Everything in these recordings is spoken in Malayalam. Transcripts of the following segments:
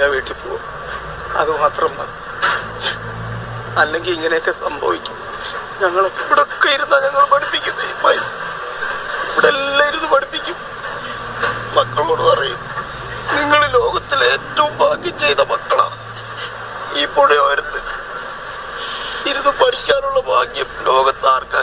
ഞാൻ വീട്ടിൽ പോകും അത് മാത്രം മതി. അല്ലെങ്കിൽ ഇങ്ങനെയൊക്കെ സംഭവിക്കും. ഞങ്ങൾ ഇവിടെ ഒക്കെ ഇരുന്നാ ഞങ്ങൾ പഠിപ്പിക്കുന്നത് ഇവിടെ എല്ലാം ഇരുന്ന് പഠിപ്പിക്കും. മക്കളോട് പറയും നിങ്ങൾ ലോകത്തിലെ ഏറ്റവും ഭാഗ്യം ചെയ്ത മക്കളാ. ഈ പുഴയോരത്ത് ഇരുന്ന് പഠിക്കാനുള്ള ഭാഗ്യം ലോകത്ത് ആർക്കാ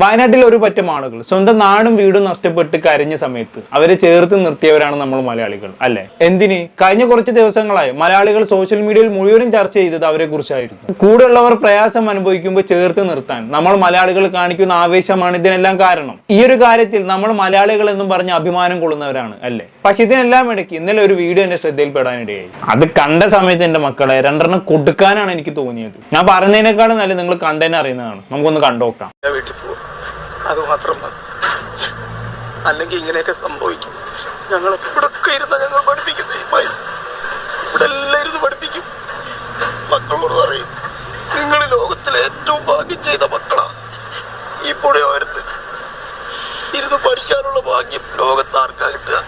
വയനാട്ടിൽ ഒരു പറ്റം ആളുകൾ. സ്വന്തം നാടും വീടും നഷ്ടപ്പെട്ട് കരഞ്ഞ സമയത്ത് അവരെ ചേർത്ത് നിർത്തിയവരാണ് നമ്മൾ മലയാളികൾ അല്ലെ? എന്തിന്? കഴിഞ്ഞ കുറച്ച് ദിവസങ്ങളായി മലയാളികൾ സോഷ്യൽ മീഡിയയിൽ മുഴുവനും ചർച്ച ചെയ്തത് അവരെ കുറിച്ചായിരുന്നു കൂടെയുള്ളവർ പ്രയാസം അനുഭവിക്കുമ്പോൾ ചേർത്ത് നിർത്താൻ നമ്മൾ മലയാളികൾ കാണിക്കുന്ന ആവേശമാണ് ഇതിനെല്ലാം കാരണം. ഈ ഒരു കാര്യത്തിൽ നമ്മൾ മലയാളികൾ എന്നും പറഞ്ഞ് അഭിമാനം കൊള്ളുന്നവരാണ് അല്ലെ? പക്ഷെ ഇതിനെല്ലാം ഇടയ്ക്ക് ഇന്നലെ ഒരു വീഡിയോ എന്റെ ശ്രദ്ധയിൽപ്പെടാനിടയായി. അത് കണ്ട സമയത്ത് എന്റെ മക്കളെ രണ്ടെണ്ണം കൊടുക്കാനാണ് എനിക്ക് തോന്നിയത്. ഞാൻ പറഞ്ഞതിനേക്കാളും നല്ല നിങ്ങൾ കണ്ടതിനെ അറിയുന്നതാണ്. നമുക്കൊന്ന് കണ്ടോക്കാം. അത് മാത്രം മതി. അല്ലെങ്കിൽ ഇങ്ങനെയൊക്കെ സംഭവിക്കും. ഞങ്ങൾ ഇവിടൊക്കെ ഇരുന്ന ഞങ്ങൾ പഠിപ്പിക്കുന്നത് ഈ ഇവിടെ എല്ലാം ഇരുന്ന് പഠിപ്പിക്കും. മക്കളോട് പറയും നിങ്ങൾ ലോകത്തിലെ ഏറ്റവും ഭാഗ്യം ചെയ്ത മക്കളാ. ഈ പുഴയോരത്ത് ഇരുന്ന് പഠിക്കാനുള്ള ഭാഗ്യം ലോകത്ത് ആർക്കാ കിട്ടുക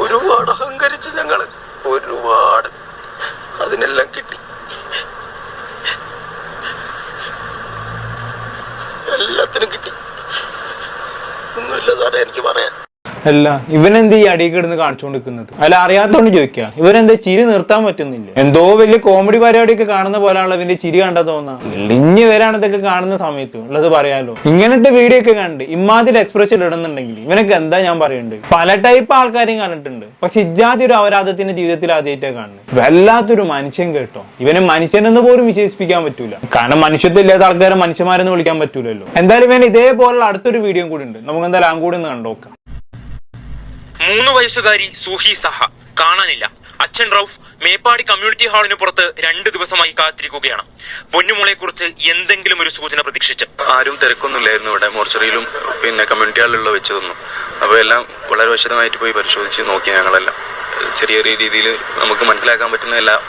ഒരുപാട് അഹങ്കരിച്ച് ഞങ്ങൾ ഒരുപാട് അതിനെല്ലാം കിട്ടി എല്ലാത്തിനും കിട്ടി. ഒന്നുമില്ല സാറേ എനിക്ക് പറയാൻ. അല്ല ഇവനെന്ത് ഈ അടിയിൽ കിടന്ന് കാണിച്ചുകൊണ്ടിരിക്കുന്നത് അല്ല അറിയാത്തോണ്ട് ചോദിക്കുക ഇവരെന്താ ചിരി നിർത്താൻ പറ്റുന്നില്ല? എന്തോ വലിയ കോമഡി പരിപാടിയൊക്കെ കാണുന്ന പോലെയാണല്ലോ ഇവന്റെ ചിരി കണ്ടാ തോന്നാ. ഇളിഞ്ഞ് വരാണ് ഇതൊക്കെ കാണുന്ന സമയത്ത്. ഉള്ളത് പറയാലോ. ഇങ്ങനത്തെ വീഡിയോ ഒക്കെ കണ്ട് ഇമാതിരി എക്സ്പ്രഷൻ ഇടുന്നുണ്ടെങ്കിൽ ഇവനൊക്കെ എന്താ ഞാൻ പറയുന്നുണ്ട് പല ടൈപ്പ് ആൾക്കാരെയും കണ്ടിട്ടുണ്ട്. പക്ഷെ ഇജാതി ഒരു അപരാധത്തിന്റെ ജീവിതത്തിൽ ആദ്യമായിട്ടാണ് കാണുന്നത്. വല്ലാത്തൊരു മനുഷ്യൻ കേട്ടോ. ഇവനെ മനുഷ്യനെന്ന് പോലും വിശേഷിപ്പിക്കാൻ പറ്റൂല. കാരണം മനുഷ്യത്വം ഇല്ലാത്ത ആൾക്കാരെ മനുഷ്യന്മാരെന്ന് വിളിക്കാൻ പറ്റൂലല്ലോ. എന്തായാലും ഇവൻ ഇതേപോലുള്ള അടുത്തൊരു വീഡിയോ കൂടി ഉണ്ട്. നമുക്ക് എന്തായാലും ആ ഒന്ന് കണ്ടോക്കാം. മൂന്ന് വയസ്സുകാരി സൂഹി സഹ കാണാനില്ല. അച്ഛൻ റൌഫ് മേപ്പാടി കമ്മ്യൂണിറ്റി ഹാളിന് പുറത്ത് രണ്ട് ദിവസമായി കാത്തിരിക്കുകയാണ്. പൊന്നുമോളെ കുറിച്ച് എന്തെങ്കിലും ഒരു സൂചന പ്രതീക്ഷിച്ചു. ആരും തിരക്കൊന്നുമില്ലായിരുന്നു ഇവിടെ. മോർച്ചറിയിലും പിന്നെ കമ്മ്യൂണിറ്റി ഹാളിലുള്ള വെച്ചതൊന്നും അപ്പോൾ എല്ലാം വളരെ വിശദമായിട്ട് പോയി പരിശോധിച്ച് നോക്കി ഞങ്ങളെല്ലാം. ചെറിയ ചെറിയ രീതിയിൽ നമുക്ക് മനസ്സിലാക്കാൻ പറ്റുന്ന എല്ലാ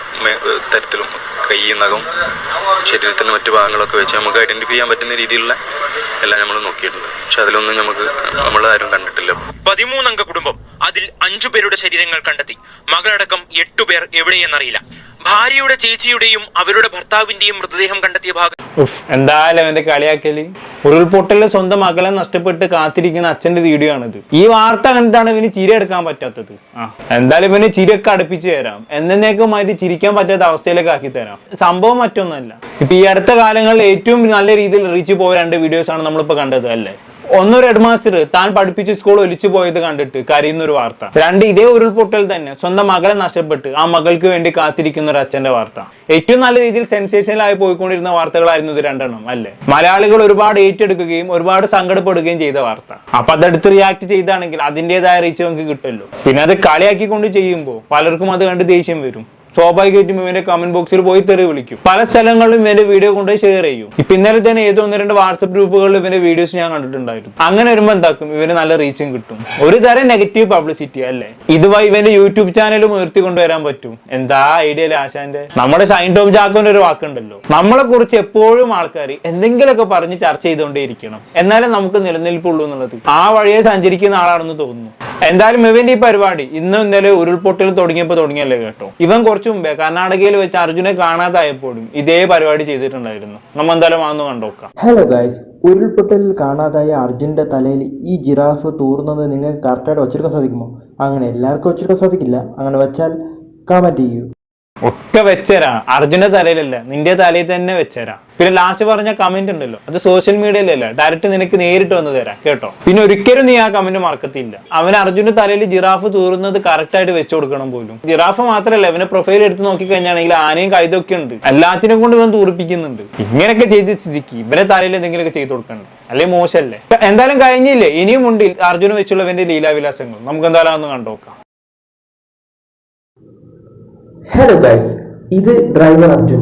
തരത്തിലും കൈ നഖം ശരീരത്തിന് മറ്റു ഭാഗങ്ങളൊക്കെ വെച്ച് നമുക്ക് ഐഡന്റിഫൈ ചെയ്യാൻ പറ്റുന്ന രീതിയിലുള്ള എല്ലാം നമ്മൾ നോക്കിയിട്ടുണ്ട്. പക്ഷെ അതിലൊന്നും നമുക്ക് നമ്മളാരും കണ്ടിട്ടില്ല. പതിമൂന്നംഗ കുടുംബം അതിൽ അഞ്ചു പേരുടെ ശരീരങ്ങൾ കണ്ടെത്തി. മകളടക്കം എട്ടുപേർ എവിടെയെന്നറിയില്ല. ഭാര്യയുടെ ചേച്ചിയുടെയും അവരുടെ ഭർത്താവിന്റെയും മൃതദേഹം കണ്ടെത്തിയ ഭാഗം എന്തായാലും അവന്റെ കളിയാക്കൽ. ഉരുൾപൊട്ടലിൽ സ്വന്തം മകളെ നഷ്ടപ്പെട്ട് കാത്തിരിക്കുന്ന അച്ഛന്റെ വീഡിയോ ആണിത് ഈ വാർത്ത കണ്ടിട്ടാണ് ഇവന് ചിരി എടുക്കാൻ പറ്റാത്തത്. എന്തായാലും ഇവന് ചിരിയൊക്കെ അടുപ്പിച്ചു തരാം. എന്നേക്കുമായിട്ട് ചിരിക്കാൻ പറ്റാത്ത അവസ്ഥയിലേക്ക് ആക്കി തരാം. സംഭവം മറ്റൊന്നല്ല ഇപ്പൊ ഈ അടുത്ത കാലങ്ങളിൽ ഏറ്റവും നല്ല രീതിയിൽ റീച്ച് പോയ രണ്ട് വീഡിയോസ് ആണ് നമ്മളിപ്പോ കണ്ടത് അല്ലേ? ഒന്നൊരു ഹെഡ് മാസ്റ്റർ താൻ പഠിപ്പിച്ച് സ്കൂൾ ഒലിച്ചു പോയത് കണ്ടിട്ട് കരയുന്നൊരു വാർത്ത. രണ്ട് ഇതേ ഉരുൾപൊട്ടൽ തന്നെ സ്വന്തം മകളെ നഷ്ടപ്പെട്ട് ആ മകൾക്ക് വേണ്ടി കാത്തിരിക്കുന്ന ഒരു അച്ഛന്റെ വാർത്ത. ഏറ്റവും നല്ല രീതിയിൽ സെൻസേഷനിലായി പോയിക്കൊണ്ടിരുന്ന വാർത്തകളായിരുന്നു ഇത് രണ്ടെണ്ണം അല്ലേ? മലയാളികൾ ഒരുപാട് ഏറ്റെടുക്കുകയും ഒരുപാട് സങ്കടപ്പെടുകയും ചെയ്ത വാർത്ത. അപ്പൊ അതെടുത്ത് റിയാക്ട് ചെയ്താണെങ്കിൽ അതിന്റെതായ റീച്ച് നമുക്ക് കിട്ടുമല്ലോ. പിന്നെ അത് കളിയാക്കിക്കൊണ്ട് ചെയ്യുമ്പോൾ പലർക്കും അത് കണ്ട് ദേഷ്യം വരും. സ്വാഭാവികമായിട്ടും ഇവന്റെ കമന്റ് ബോക്സിൽ പോയി തെറി വിളിക്കും. പല സ്ഥലങ്ങളിലും ഇവന്റെ വീഡിയോ കൊണ്ടുപോയി ഷെയർ ചെയ്യും. ഇപ്പൊ ഇന്നലെ തന്നെ ഏതോ ഒന്ന് രണ്ട് വാട്സപ്പ് ഗ്രൂപ്പുകളിൽ ഇവന്റെ വീഡിയോസ് ഞാൻ കണ്ടിട്ടുണ്ടായിരുന്നു. അങ്ങനെ വരുമ്പോ എന്താക്കും? ഇവന് നല്ല റീച്ചും കിട്ടും. ഒരു തരം നെഗറ്റീവ് പബ്ലിസിറ്റി അല്ലേ? ഇതുമായി ഇവന്റെ യൂട്യൂബ് ചാനലും ഉയർത്തി കൊണ്ടുവരാൻ പറ്റും. എന്താ ഐഡിയ ആശാന്റെ? നമ്മുടെ ഷൈൻ ടോം ജാക്കോന്റെ ഒരു വാക്കുണ്ടല്ലോ. നമ്മളെ കുറിച്ച് എപ്പോഴും ആൾക്കാർ എന്തെങ്കിലുമൊക്കെ പറഞ്ഞ് ചർച്ച ചെയ്തുകൊണ്ടേയിരിക്കണം. എന്നാലും നമുക്ക് നിലനിൽപ്പുള്ളൂ എന്നുള്ളത്. ആ വഴിയെ സഞ്ചരിക്കുന്ന ആളാണെന്ന് തോന്നുന്നു. എന്തായാലും ഇവന്റെ ഈ പരിപാടി ഇന്നും ഇന്നലെ ഉരുൾപൊട്ടൽ തുടങ്ങിയപ്പോൾ തുടങ്ങിയല്ലേ കേട്ടോ? ഇവൻ കുറച്ചു മുമ്പേ കർണാടകയിൽ വെച്ച് അർജുനെ കാണാതായപ്പോഴും ഇതേ പരിപാടി ചെയ്തിട്ടുണ്ടായിരുന്നു. നമ്മ എന്തായാലും അതൊന്ന് കണ്ടോക്കാം ഹലോ ഗായ്സ് ഉരുൾപൊട്ടലിൽ കാണാതായ അർജുന്റെ തലയിൽ ഈ ജിറാഫ് തൂർന്നത് നിങ്ങൾക്ക് കറക്റ്റായിട്ട് വച്ചെടുക്കാൻ സാധിക്കുമോ? അങ്ങനെ എല്ലാവർക്കും വച്ചെടുക്കാൻ സാധിക്കില്ല. അങ്ങനെ വെച്ചാൽ കമന്റ് ചെയ്യൂ. ഒക്കെ വെച്ചരാ. അർജുന്റെ തലയിലല്ല നിന്റെ തലയിൽ തന്നെ വെച്ചരാ. പിന്നെ ലാസ്റ്റ് പറഞ്ഞ കമന്റ് ഉണ്ടല്ലോ അത് സോഷ്യൽ മീഡിയയിലല്ല ഡയറക്റ്റ് നിനക്ക് നേരിട്ട് വന്ന് തരാം കേട്ടോ? പിന്നെ ഒരിക്കലും നീ ആ കമന്റ് മറക്കത്തില്ല അവൻ അർജുന്റെ തലയിൽ ജിറാഫ് തൂറുന്നത് കറക്റ്റ് ആയിട്ട് വെച്ചു കൊടുക്കണം പോലും. ജിറാഫ് മാത്രമല്ല അവനെ പ്രൊഫൈൽ എടുത്ത് നോക്കി കഴിഞ്ഞാണെങ്കിൽ ആനയും കൈതൊക്കെ ഉണ്ട്. എല്ലാത്തിനും കൊണ്ട് ഇവൻ തൂറിപ്പിക്കുന്നുണ്ട്. ഇങ്ങനെയൊക്കെ ചെയ്ത് സ്ഥിതിക്ക് ഇവരെ തലയിൽ എന്തെങ്കിലുമൊക്കെ ചെയ്ത് കൊടുക്കണ്ട? അല്ലെ മോശമല്ലേ? എന്തായാലും കഴിഞ്ഞില്ലേ? ഇനിയും ഉണ്ട് അർജുന വെച്ചുള്ളവന്റെ ലീലാവിലാസങ്ങൾ. നമുക്ക് എന്തായാലും ഒന്ന് കണ്ടോക്കാം ഹലോ ഗൈസ് ഇത് ഡ്രൈവർ അർജുൻ.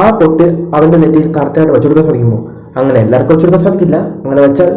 ആ പൊട്ട് അവന്റെ നെറ്റിയിൽ കറക്റ്റായിട്ട് വെച്ചുകൊടുക്കാൻ സാധിക്കുമോ അങ്ങനെ എല്ലാവർക്കും വെച്ചുകൊടുക്കാൻ സാധിക്കില്ല. അങ്ങനെ വെച്ചാൽ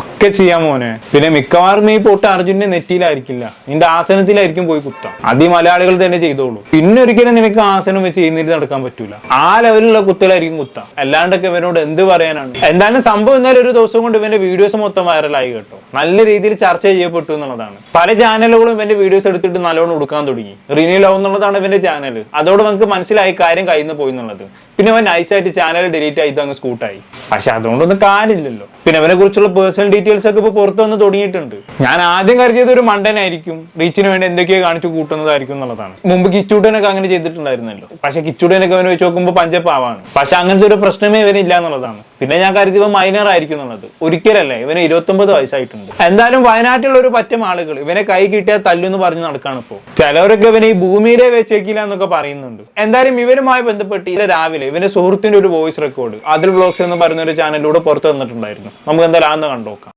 ഒക്കെ ചെയ്യാൻ മോനെ. പിന്നെ മിക്കവാറും ഈ പൊട്ട് അർജുന്റെ നെറ്റിയിലായിരിക്കില്ല. നിന്റെ ആസനത്തിലായിരിക്കും പോയി കുത്താം. അത് മലയാളികൾ തന്നെ ചെയ്തോളൂ. പിന്നെ ഒരിക്കലും നിനക്ക് ആസനം വെച്ച് എഴുന്നേറ്റ് നടക്കാൻ പറ്റൂല. ആ ലെവലിലുള്ള കുത്തലായിരിക്കും കുത്താം. അല്ലാണ്ടൊക്കെ ഇവനോട് എന്ത് പറയാനാണ്? എന്തായാലും സംഭവം എന്നാലും ഒരു ദിവസം കൊണ്ട് ഇവന്റെ വീഡിയോസ് മൊത്തം വൈറലായി കേട്ടോ. നല്ല രീതിയിൽ ചർച്ച ചെയ്യപ്പെട്ടു എന്നുള്ളതാണ്. പല ചാനലുകളും ഇവന്റെ വീഡിയോസ് എടുത്തിട്ട് നല്ലോണം കൊടുക്കാൻ തുടങ്ങി. റിനി ലവ് എന്നുള്ളതാണ് ഇവന്റെ ചാനൽ അതോട് നമുക്ക് മനസ്സിലായി കാര്യം കയ്യിൽ പോയി എന്നുള്ളത് പിന്നെ അവൻ നൈസായിട്ട് ചാനൽ ഡിലീറ്റ് ആയിട്ട് അങ്ങ് സ്കൂട്ടായി പക്ഷെ അതുകൊണ്ടൊന്നും കാര്യമില്ലല്ലോ. പിന്നെ അവനെ കുറിച്ചുള്ള പേഴ്സണൽ ഡീറ്റെയിൽസ് ഒക്കെ ഇപ്പൊ പുറത്തു വന്ന് തുടങ്ങിയിട്ടുണ്ട്. ഞാൻ ആദ്യം കരുതിയത് ഒരു മണ്ടനായിരിക്കും. റീച്ചിന് വേണ്ടി എന്തൊക്കെയോ കാണിച്ചു കൂട്ടുന്നതായിരിക്കും എന്നുള്ളതാണ്. മുമ്പ് കിച്ചൂട്ടനൊക്കെ അങ്ങനെ ചെയ്തിട്ടുണ്ടായിരുന്നല്ലോ. പക്ഷെ കിച്ചൂട്ടനൊക്കെ അവനെ വെച്ച് നോക്കുമ്പോൾ പഞ്ചപ്പാവാണ് പക്ഷെ അങ്ങനത്തെ ഒരു പ്രശ്നമേ ഇവരില്ല എന്നുള്ളതാണ്. പിന്നെ ഞാൻ കരുതി ഇവൻ മൈനർ ആയിരിക്കും എന്നുള്ളത്. ഒരിക്കലല്ല ഇവന് ഇരുപത്തൊമ്പത് വയസ്സായിട്ടുണ്ട്. എന്തായാലും വയനാട്ടിലുള്ള ഒരു പറ്റം ആളുകൾ ഇവനെ കൈ കിട്ടിയാൽ തല്ലുന്ന് പറഞ്ഞ് നടക്കാണ് ഇപ്പോ. ചിലവരൊക്കെ ഇവനെ ഈ ഭൂമിയിലെ വെച്ചേക്കില്ല എന്നൊക്കെ പറയുന്നുണ്ട്. എന്തായാലും ഇവരുമായി ബന്ധപ്പെട്ട് ഇന്നലെ രാവിലെ ഇവന്റെ സുഹൃത്തിന്റെ ഒരു വോയിസ് റെക്കോർഡ് അതിൽ ബ്ലോഗ്സ് എന്ന് പറയുന്ന ഒരു ചാനലിലൂടെ പുറത്തു വന്നിട്ടുണ്ടായിരുന്നു. നമുക്ക് എന്തായാലും കണ്ടോക്കാം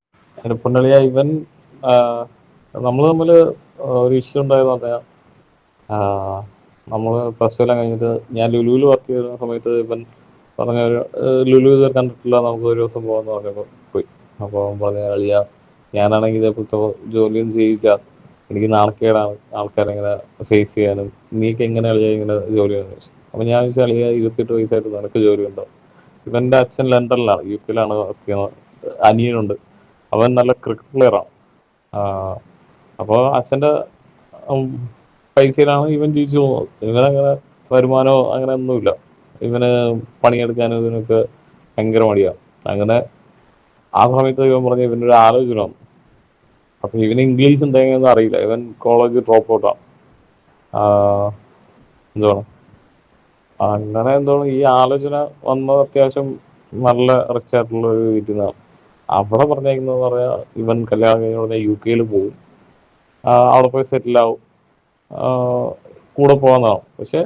പുണ്ണളിയ ഇവൻ നമ്മൾ തമ്മിൽ ഒരു ഇഷ്യൂ ഉണ്ടായിരുന്നു പറഞ്ഞാൽ നമ്മൾ പ്ലസ് ടു എല്ലാം കഴിഞ്ഞിട്ട് ഞാൻ ലുലുവിൽ വർക്ക് ചെയ്യുന്ന സമയത്ത് ഇവൻ പറഞ്ഞ ഒരു ലുലു ഇതുവരെ കണ്ടിട്ടില്ല നമുക്ക് ഒരു ദിവസം പോകാന്ന് പറഞ്ഞപ്പോൾ പോയി. അപ്പോൾ അവൻ പറഞ്ഞ അളിയ ഞാനാണെങ്കിൽ ഇതേപോലത്തെ ജോലിയും ചെയ്യില്ല. എനിക്ക് നാണക്കേടാണ് ആൾക്കാരെ ഇങ്ങനെ ഫേസ് ചെയ്യാനും. നീക്ക് എങ്ങനെ അളിയ ഇങ്ങനെ ജോലി ചെയ്യുന്നത് ചോദിച്ചു അപ്പോൾ ഞാൻ ചോദിച്ചാൽ അളിയ ഇരുപത്തെട്ട് വയസ്സായിട്ട് നിനക്ക് ജോലി ഉണ്ടോ? ഇവന്റെ അച്ഛൻ ലണ്ടനിലാണ് യു കെയിലാണ് അനിയനുണ്ട്. അവൻ നല്ല ക്രിക്കറ്റ് പ്ലെയറാണ് അപ്പോൾ അച്ഛന്റെ പൈസയിലാണ് ഇവൻ ജീവിച്ചു പോകുന്നത്. ഇവനങ്ങനെ വരുമാനോ അങ്ങനെ ഒന്നുമില്ല. ഇവന് പണിയെടുക്കാനും ഇതിനൊക്കെ ഭയങ്കര മടിയാണ് അങ്ങനെ ആ സമയത്ത് ഇവൻ പറഞ്ഞ ഇവന്റെ ഒരു ആലോചന അപ്പം ഇവന് ഇംഗ്ലീഷ് എന്തെങ്കിലും അറിയില്ല. ഇവൻ കോളേജ് ഡ്രോപ്പ് ഔട്ടാണ് എന്താണ് അങ്ങനെ എന്താണ് ഈ ആലോചന വന്നത് അത്യാവശ്യം നല്ല റിച്ച് ആയിട്ടുള്ള ഒരു വീട്ടിൽ നിന്നാണ്. അവിടെ പറഞ്ഞേക്കുന്നത് പറയാ ഇവൻ കല്യാണം കഴിഞ്ഞ ഉടനെ യു കെയിൽ പോകും അവിടെ പോയി സെറ്റിൽ ആവും. കൂടെ പോകാന്നാവും പക്ഷെ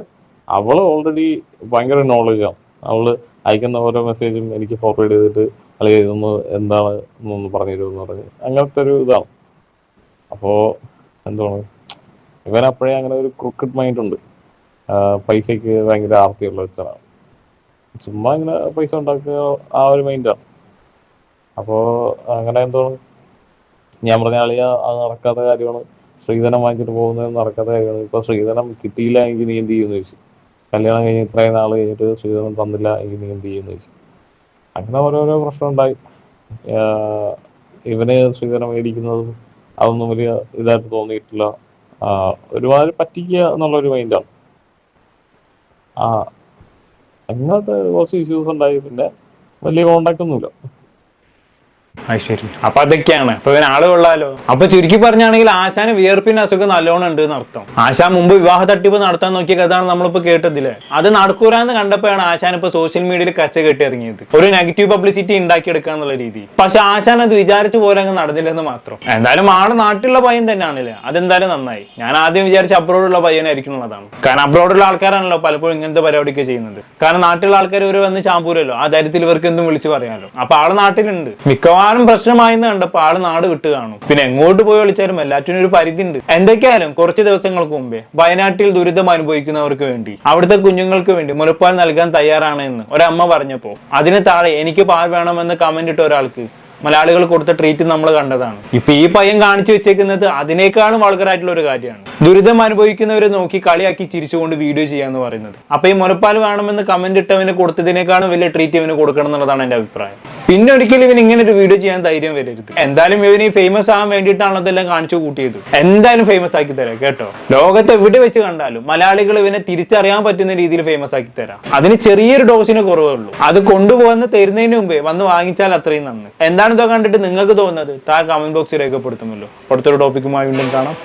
അവൾ ഓൾറെഡി ഭയങ്കര നോളജാണ് അവൾ അയക്കുന്ന ഓരോ മെസ്സേജും എനിക്ക് ഫോർവേഡ് ചെയ്തിട്ട് അല്ലെങ്കിൽ ഇതൊന്ന് എന്താണ് എന്നൊന്ന് പറഞ്ഞു തരുമെന്ന് പറഞ്ഞ് അങ്ങനത്തെ ഒരു ഇതാണ്. അപ്പോൾ എന്താണ്? ഇവൻ അപ്പോഴേ അങ്ങനെ ഒരു ക്രിക്കറ്റ് മൈൻഡ് ഉണ്ട്. പൈസയ്ക്ക് ഭയങ്കര ആർത്തിയുള്ള ഒരുത്തനാണ്. ചുമ്മാ ഇങ്ങനെ പൈസ ഉണ്ടാക്കുക ആ ഒരു മൈൻഡാണ് അപ്പോൾ അങ്ങനെ എന്താണ്? ഞാൻ പറഞ്ഞ ആളിയ അത് നടക്കാത്ത കാര്യമാണ്. ശ്രീധനം വാങ്ങിച്ചിട്ട് പോകുന്നത് നടക്കാത്ത കാര്യമാണ്. ഇപ്പൊ ശ്രീധനം കിട്ടിയില്ല എങ്കിൽ നീ എന്ത് ചെയ്യുമെന്ന് ചോദിച്ചു. കല്യാണം കഴിഞ്ഞ് ഇത്രയും നാൾ കഴിഞ്ഞിട്ട് സ്ത്രീധനം തന്നില്ല എങ്കിൽ നീ എന്ത് ചെയ്യുമെന്ന് ചോദിച്ചു. അങ്ങനെ ഓരോരോ പ്രശ്നം ഉണ്ടായി ഇവന് സ്ത്രീധനം മേടിക്കുന്നതും അതൊന്നും വലിയ ഇതായിട്ട് തോന്നിയിട്ടില്ല. ഒരുപാട് പറ്റിക്കുക എന്നുള്ളൊരു മൈൻഡാണ്. ആ അങ്ങനത്തെ കുറച്ച് ഇഷ്യൂസ് ഉണ്ടായി. പിന്നെ വലിയ കോണ്ടാക്ട് ഒന്നുമില്ല. അത് ശരി. അപ്പൊ അതൊക്കെയാണ്. അപ്പൊ ഇവൻ ആൾ കൊള്ളാലോ. അപ്പൊ ചുരുക്കി പറഞ്ഞാണെങ്കിൽ ആശാന് വിയർപ്പിന് അസുഖം നല്ലോണം ഉണ്ട് എന്നർത്ഥം ആശാൻ മുമ്പ് വിവാഹ തട്ടിപ്പ് നടത്താൻ നോക്കിയ കഥയാണ് നമ്മളിപ്പോ കേട്ടതില്ലേ അത് നടക്കൂരാന്ന് കണ്ടപ്പോഴാണ് ആശാൻ ഇപ്പൊ സോഷ്യൽ മീഡിയയിൽ കച്ച കെട്ടി ഇറങ്ങിയത്. ഒരു നെഗറ്റീവ് പബ്ലിസിറ്റി ഉണ്ടാക്കിയെടുക്കുക എന്നുള്ള രീതി. പക്ഷെ ആശാൻ അത് വിചാരിച്ച പോലെ അങ്ങ് നടന്നില്ലെന്ന് മാത്രം. എന്തായാലും ആൾ നാട്ടിലുള്ള പയ്യൻ തന്നെയാണല്ലേ. അതെന്തായാലും നന്നായി. ഞാൻ ആദ്യം വിചാരിച്ച അബ്രോഡുള്ള പയ്യനായിരിക്കും എന്നുള്ളതാണ്. കാരണം അബ്രോഡുള്ള ആൾക്കാരാണല്ലോ പലപ്പോഴും ഇങ്ങനത്തെ പരിപാടിയൊക്കെ ചെയ്യുന്നത്. കാരണം നാട്ടിലുള്ള ആൾക്കാർ ഇവർ വന്ന് ചാമ്പൂരല്ലോ. ആ ധൈര്യത്തിൽ ഇവർക്ക് എന്തും വിളിച്ചു പറയാമല്ലോ അപ്പൊ ആൾ നാട്ടിലുണ്ട്. മിക്കവാറും പ്രശ്നമായെന്ന് കണ്ടപ്പോ ആൾ നാട് വിട്ട് കാണും. പിന്നെ എങ്ങോട്ട് പോയി വിളിച്ചാലും എല്ലാറ്റിനും ഒരു പരിധി ഉണ്ട് എന്തൊക്കെയായാലും കുറച്ച് ദിവസങ്ങൾക്ക് മുമ്പേ വയനാട്ടിൽ ദുരിതം അനുഭവിക്കുന്നവർക്ക് വേണ്ടി അവിടുത്തെ കുഞ്ഞുങ്ങൾക്ക് വേണ്ടി മുലപ്പാൽ നൽകാൻ തയ്യാറാണ് എന്ന് ഒരമ്മ പറഞ്ഞപ്പോ അതിന് താഴെ എനിക്ക് പാൽ വേണമെന്ന് കമന്റ് ഇട്ട ഒരാൾക്ക് മലയാളികൾ കൊടുത്ത ട്രീറ്റ് നമ്മൾ കണ്ടതാണ്. ഇപ്പൊ ഈ പയ്യൻ കാണിച്ചു വെച്ചേക്കുന്നത് അതിനേക്കാളും വളകരായിട്ടുള്ള ഒരു കാര്യമാണ്. ദുരിതം അനുഭവിക്കുന്നവരെ നോക്കി കളിയാക്കി ചിരിച്ചുകൊണ്ട് വീഡിയോ ചെയ്യാന്ന് പറയുന്നത്. അപ്പൊ ഈ മുലപ്പാൽ വേണമെന്ന് കമന്റ് ഇട്ടവന് കൊടുത്തതിനേക്കാളും വലിയ ട്രീറ്റ് ഇവന് കൊടുക്കണം എന്നുള്ളതാണ് എന്റെ അഭിപ്രായം. പിന്നെ ഒരിക്കലും ഇവൻ ഇങ്ങനെ ഒരു വീഡിയോ ചെയ്യാൻ ധൈര്യം വരരുത്. എന്തായാലും ഇവന് ഈ ഫേമസ് ആവാൻ വേണ്ടിയിട്ടാണ് അതെല്ലാം കാണിച്ചു കൂട്ടിയത്. എന്തായാലും ഫേമസ് ആക്കി തരാം കേട്ടോ? ലോകത്ത് എവിടെ വെച്ച് കണ്ടാലും മലയാളികൾ ഇവനെ തിരിച്ചറിയാൻ പറ്റുന്ന രീതിയിൽ ഫേമസ് ആക്കി തരാം. അതിന് ചെറിയൊരു ഡോസിന് കുറവേ ഉള്ളൂ. അത് കൊണ്ടുപോകുന്ന തരുന്നതിന് മുമ്പേ വന്ന് വാങ്ങിച്ചാൽ അത്രയും നന്ന്. എന്താണ് ഇതൊക്കെ കണ്ടിട്ട് നിങ്ങൾക്ക് തോന്നുന്നത്? താ കമന്റ് ബോക്സിൽ രേഖപ്പെടുത്തുമല്ലോ. അടുത്തൊരു ടോപ്പിക്കുമായി വീണ്ടും കാണാം.